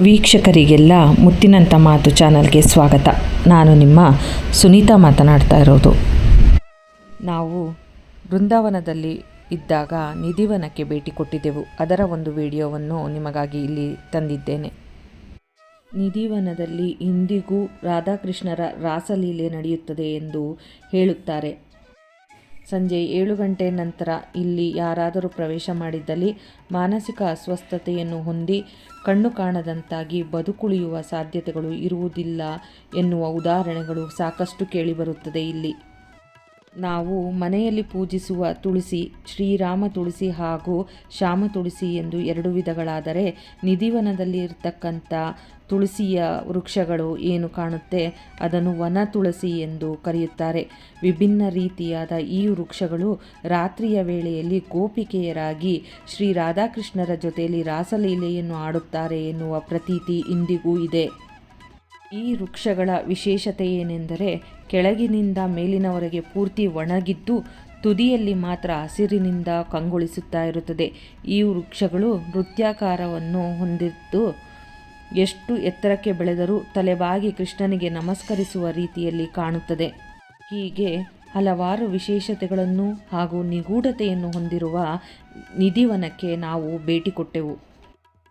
ವೀಕ್ಷಕರಿಗೆಲ್ಲ ಮುತ್ತಿನಂಥ ಮಾತು ಚಾನಲ್ಗೆ ಸ್ವಾಗತ. ನಾನು ನಿಮ್ಮ ಸುನೀತಾ ಮಾತನಾಡ್ತಾ ಇರೋದು. ನಾವು ಬೃಂದಾವನದಲ್ಲಿ ಇದ್ದಾಗ ನಿಧಿವನಕ್ಕೆ ಭೇಟಿ ಕೊಟ್ಟಿದ್ದೆವು. ಅದರ ಒಂದು ವಿಡಿಯೋವನ್ನು ನಿಮಗಾಗಿ ಇಲ್ಲಿ ತಂದಿದ್ದೇನೆ. ನಿಧಿವನದಲ್ಲಿ ಇಂದಿಗೂ ರಾಧಾಕೃಷ್ಣರ ರಾಸಲೀಲೆ ನಡೆಯುತ್ತದೆ ಎಂದು ಹೇಳುತ್ತಾರೆ. ಸಂಜೆ ಏಳು ಗಂಟೆ ನಂತರ ಇಲ್ಲಿ ಯಾರಾದರೂ ಪ್ರವೇಶ ಮಾಡಿದ್ದಲ್ಲಿ ಮಾನಸಿಕ ಅಸ್ವಸ್ಥತೆಯನ್ನು ಹೊಂದಿ ಕಣ್ಣು ಕಾಣದಂತಾಗಿ ಬದುಕುಳಿಯುವ ಸಾಧ್ಯತೆಗಳು ಇರುವುದಿಲ್ಲ ಎನ್ನುವ ಉದಾಹರಣೆಗಳು ಸಾಕಷ್ಟು ಕೇಳಿಬರುತ್ತದೆ ಇಲ್ಲಿ. ನಾವು ಮನೆಯಲ್ಲಿ ಪೂಜಿಸುವ ತುಳಸಿ, ಶ್ರೀರಾಮ ತುಳಸಿ ಹಾಗೂ ಶ್ಯಾಮ ತುಳಸಿ ಎಂದು ಎರಡು ವಿಧಗಳಾದರೆ ನಿಧಿವನದಲ್ಲಿ ಇರತಕ್ಕಂಥ ತುಳಸಿಯ ವೃಕ್ಷಗಳು ಏನು ಕಾಣುತ್ತೆ? ಅದನ್ನು ವನ ತುಳಸಿ ಎಂದು ಕರೆಯುತ್ತಾರೆ. ವಿಭಿನ್ನ ರೀತಿಯಾದ ಈ ವೃಕ್ಷಗಳು ರಾತ್ರಿಯ ವೇಳೆಯಲ್ಲಿ ಗೋಪಿಕೆಯರಾಗಿ ಶ್ರೀ ರಾಧಾಕೃಷ್ಣರ ಜೊತೆಯಲ್ಲಿ ರಾಸಲೀಲೆಯನ್ನು ಆಡುತ್ತಾರೆ ಎನ್ನುವ ಪ್ರತೀತಿ ಇಂದಿಗೂ ಇದೆ. ಈ ವೃಕ್ಷಗಳ ವಿಶೇಷತೆ ಏನೆಂದರೆ ಕೆಳಗಿನಿಂದ ಮೇಲಿನವರೆಗೆ ಪೂರ್ತಿ ಒಣಗಿದ್ದು ತುದಿಯಲ್ಲಿ ಮಾತ್ರ ಹಸಿರಿನಿಂದ ಕಂಗೊಳಿಸುತ್ತಾ ಇರುತ್ತದೆ. ಈ ವೃಕ್ಷಗಳು ನೃತ್ಯಾಕಾರವನ್ನು ಹೊಂದಿದ್ದು ಎಷ್ಟು ಎತ್ತರಕ್ಕೆ ಬೆಳೆದರೂ ತಲೆಬಾಗಿ ಕೃಷ್ಣನಿಗೆ ನಮಸ್ಕರಿಸುವ ರೀತಿಯಲ್ಲಿ ಕಾಣುತ್ತದೆ. ಹೀಗೆ ಹಲವಾರು ವಿಶೇಷತೆಗಳನ್ನು ಹಾಗೂ ನಿಗೂಢತೆಯನ್ನು ಹೊಂದಿರುವ ನಿಧಿವನಕ್ಕೆ ನಾವು ಭೇಟಿ ಕೊಟ್ಟೆವು.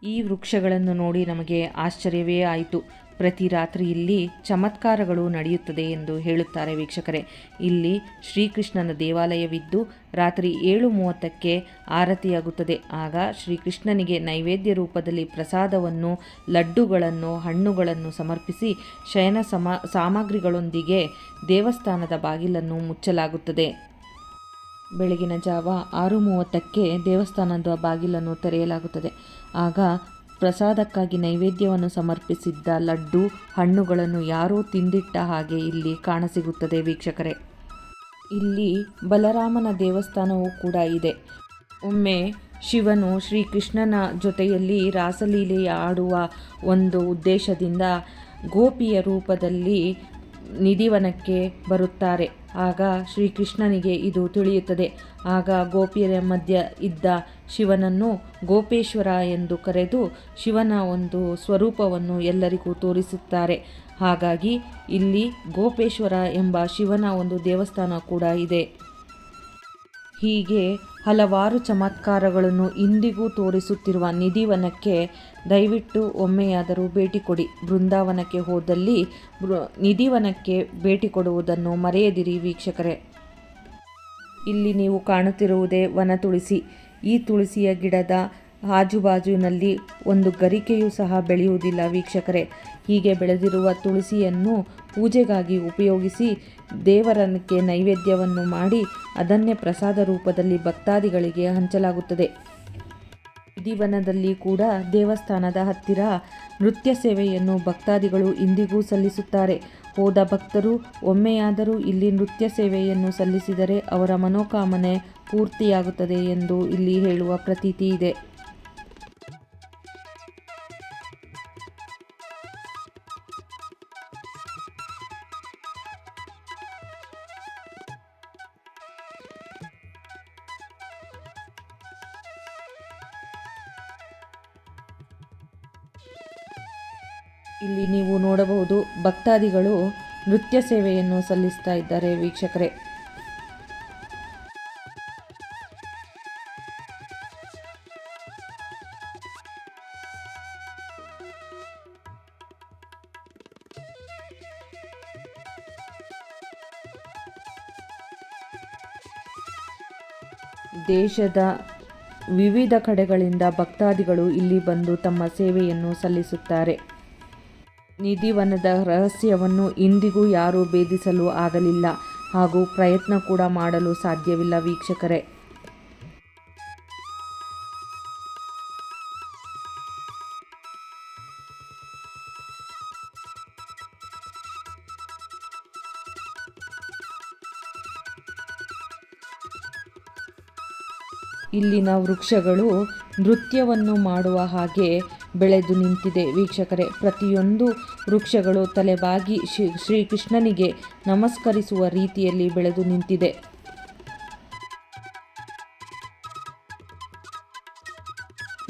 ಈ ವೃಕ್ಷಗಳನ್ನು ನೋಡಿ ನಮಗೆ ಆಶ್ಚರ್ಯವೇ ಆಯಿತು. ಪ್ರತಿ ರಾತ್ರಿ ಇಲ್ಲಿ ಚಮತ್ಕಾರಗಳು ನಡೆಯುತ್ತದೆ ಎಂದು ಹೇಳುತ್ತಾರೆ ವೀಕ್ಷಕರೇ. ಇಲ್ಲಿ ಶ್ರೀಕೃಷ್ಣನ ದೇವಾಲಯವಿದ್ದು ರಾತ್ರಿ ಏಳು ಮೂವತ್ತಕ್ಕೆ ಆರತಿಯಾಗುತ್ತದೆ. ಆಗ ಶ್ರೀಕೃಷ್ಣನಿಗೆ ನೈವೇದ್ಯ ರೂಪದಲ್ಲಿ ಪ್ರಸಾದವನ್ನು, ಲಡ್ಡುಗಳನ್ನು, ಹಣ್ಣುಗಳನ್ನು ಸಮರ್ಪಿಸಿ ಶಯನ ಸಮ, ಸಾಮಗ್ರಿಗಳೊಂದಿಗೆ ದೇವಸ್ಥಾನದ ಬಾಗಿಲನ್ನು ಮುಚ್ಚಲಾಗುತ್ತದೆ. ಬೆಳಗಿನ ಜಾವ ಆರು ಮೂವತ್ತಕ್ಕೆ ದೇವಸ್ಥಾನದ ಬಾಗಿಲನ್ನು ತೆರೆಯಲಾಗುತ್ತದೆ. ಆಗ ಪ್ರಸಾದಕ್ಕಾಗಿ ನೈವೇದ್ಯವನ್ನು ಸಮರ್ಪಿಸಿದ್ದ ಲಡ್ಡು, ಹಣ್ಣುಗಳನ್ನು ಯಾರೋ ತಿಂದಿಟ್ಟ ಹಾಗೆ ಇಲ್ಲಿ ಕಾಣಸಿಗುತ್ತದೆ ವೀಕ್ಷಕರೇ. ಇಲ್ಲಿ ಬಲರಾಮನ ದೇವಸ್ಥಾನವೂ ಕೂಡ ಇದೆ. ಒಮ್ಮೆ ಶಿವನು ಶ್ರೀಕೃಷ್ಣನ ಜೊತೆಯಲ್ಲಿ ರಾಸಲೀಲೆಯ ಆಡುವ ಒಂದು ಉದ್ದೇಶದಿಂದ ಗೋಪಿಯ ರೂಪದಲ್ಲಿ ನಿಧಿವನಕ್ಕೆ ಬರುತ್ತಾರೆ. ಆಗ ಶ್ರೀಕೃಷ್ಣನಿಗೆ ಇದು ತಿಳಿಯುತ್ತದೆ. ಆಗ ಗೋಪಿಯರ ಮಧ್ಯ ಇದ್ದ ಶಿವನನ್ನು ಗೋಪೇಶ್ವರ ಎಂದು ಕರೆದು ಶಿವನ ಒಂದು ಸ್ವರೂಪವನ್ನು ಎಲ್ಲರಿಗೂ ತೋರಿಸುತ್ತಾರೆ. ಹಾಗಾಗಿ ಇಲ್ಲಿ ಗೋಪೇಶ್ವರ ಎಂಬ ಶಿವನ ಒಂದು ದೇವಸ್ಥಾನ ಕೂಡ ಇದೆ. ಹೀಗೆ ಹಲವಾರು ಚಮತ್ಕಾರಗಳನ್ನು ಇಂದಿಗೂ ತೋರಿಸುತ್ತಿರುವ ನಿಧಿವನಕ್ಕೆ ದಯವಿಟ್ಟು ಒಮ್ಮೆಯಾದರೂ ಭೇಟಿ ಕೊಡಿ. ಬೃಂದಾವನಕ್ಕೆ ಹೋದಲ್ಲಿ ನಿಧಿವನಕ್ಕೆ ಭೇಟಿ ಕೊಡುವುದನ್ನು ಮರೆಯದಿರಿ ವೀಕ್ಷಕರೇ. ಇಲ್ಲಿ ನೀವು ಕಾಣುತ್ತಿರುವುದೇ ವನ ತುಳಸಿ. ಈ ತುಳಸಿಯ ಗಿಡದ ಆಜುಬಾಜುನಲ್ಲಿ ಒಂದು ಗರಿಕೆಯೂ ಸಹ ಬೆಳೆಯುವುದಿಲ್ಲ ವೀಕ್ಷಕರೇ. ಹೀಗೆ ಬೆಳೆದಿರುವ ತುಳಸಿಯನ್ನು ಪೂಜೆಗಾಗಿ ಉಪಯೋಗಿಸಿ ದೇವರಕ್ಕೆ ನೈವೇದ್ಯವನ್ನು ಮಾಡಿ ಅದನ್ನೇ ಪ್ರಸಾದ ರೂಪದಲ್ಲಿ ಭಕ್ತಾದಿಗಳಿಗೆ ಹಂಚಲಾಗುತ್ತದೆ. ವಿಧಿವನದಲ್ಲಿ ಕೂಡ ದೇವಸ್ಥಾನದ ಹತ್ತಿರ ನೃತ್ಯ ಸೇವೆಯನ್ನು ಭಕ್ತಾದಿಗಳು ಇಂದಿಗೂ ಸಲ್ಲಿಸುತ್ತಾರೆ. ಹೋದ ಭಕ್ತರು ಒಮ್ಮೆಯಾದರೂ ಇಲ್ಲಿ ನೃತ್ಯ ಸೇವೆಯನ್ನು ಸಲ್ಲಿಸಿದರೆ ಅವರ ಮನೋಕಾಮನೆ ಪೂರ್ತಿಯಾಗುತ್ತದೆ ಎಂದು ಇಲ್ಲಿ ಹೇಳುವ ಪ್ರತೀತಿ ಇದೆ. ಇಲ್ಲಿ ನೀವು ನೋಡಬಹುದು ಭಕ್ತಾದಿಗಳು ನೃತ್ಯ ಸೇವೆಯನ್ನು ಸಲ್ಲಿಸ್ತಾ ಇದ್ದಾರೆ ವೀಕ್ಷಕರೇ. ದೇಶದ ವಿವಿಧ ಕಡೆಗಳಿಂದ ಭಕ್ತಾದಿಗಳು ಇಲ್ಲಿ ಬಂದು ತಮ್ಮ ಸೇವೆಯನ್ನು ಸಲ್ಲಿಸುತ್ತಾರೆ. ನಿಧಿವನದ ರಹಸ್ಯವನ್ನು ಇಂದಿಗೂ ಯಾರೂ ಭೇದಿಸಲು ಆಗಲಿಲ್ಲ ಹಾಗೂ ಪ್ರಯತ್ನ ಕೂಡ ಮಾಡಲು ಸಾಧ್ಯವಿಲ್ಲ ವೀಕ್ಷಕರೇ. ಇಲ್ಲಿನ ವೃಕ್ಷಗಳು ನೃತ್ಯವನ್ನು ಮಾಡುವ ಹಾಗೆ ಬೆಳೆದು ನಿಂತಿದೆ. ವೀಕ್ಷಕರೇ, ಪ್ರತಿಯೊಂದು ವೃಕ್ಷಗಳು ತಲೆಬಾಗಿ ಶ್ರೀ, ಶ್ರೀಕೃಷ್ಣನಿಗೆ ನಮಸ್ಕರಿಸುವ ರೀತಿಯಲ್ಲಿ ಬೆಳೆದು ನಿಂತಿದೆ.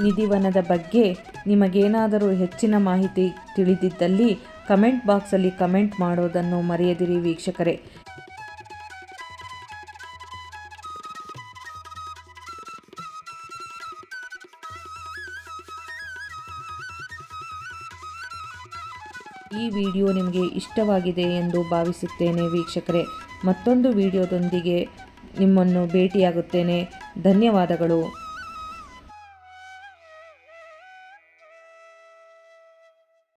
ನಿಧಿವನದ ಬಗ್ಗೆ ನಿಮಗೇನಾದರೂ ಹೆಚ್ಚಿನ ಮಾಹಿತಿ ತಿಳಿದಿದ್ದಲ್ಲಿ ಕಮೆಂಟ್ ಬಾಕ್ಸಲ್ಲಿ ಕಮೆಂಟ್ ಮಾಡೋದನ್ನು ಮರೆಯದಿರಿ ವೀಕ್ಷಕರೇ. ಈ ವಿಡಿಯೋ ನಿಮಗೆ ಇಷ್ಟವಾಗಿದೆ ಎಂದು ಭಾವಿಸುತ್ತೇನೆ ವೀಕ್ಷಕರೇ. ಮತ್ತೊಂದು ವಿಡಿಯೋದೊಂದಿಗೆ ನಿಮ್ಮನ್ನು ಭೇಟಿಯಾಗುತ್ತೇನೆ. ಧನ್ಯವಾದಗಳು.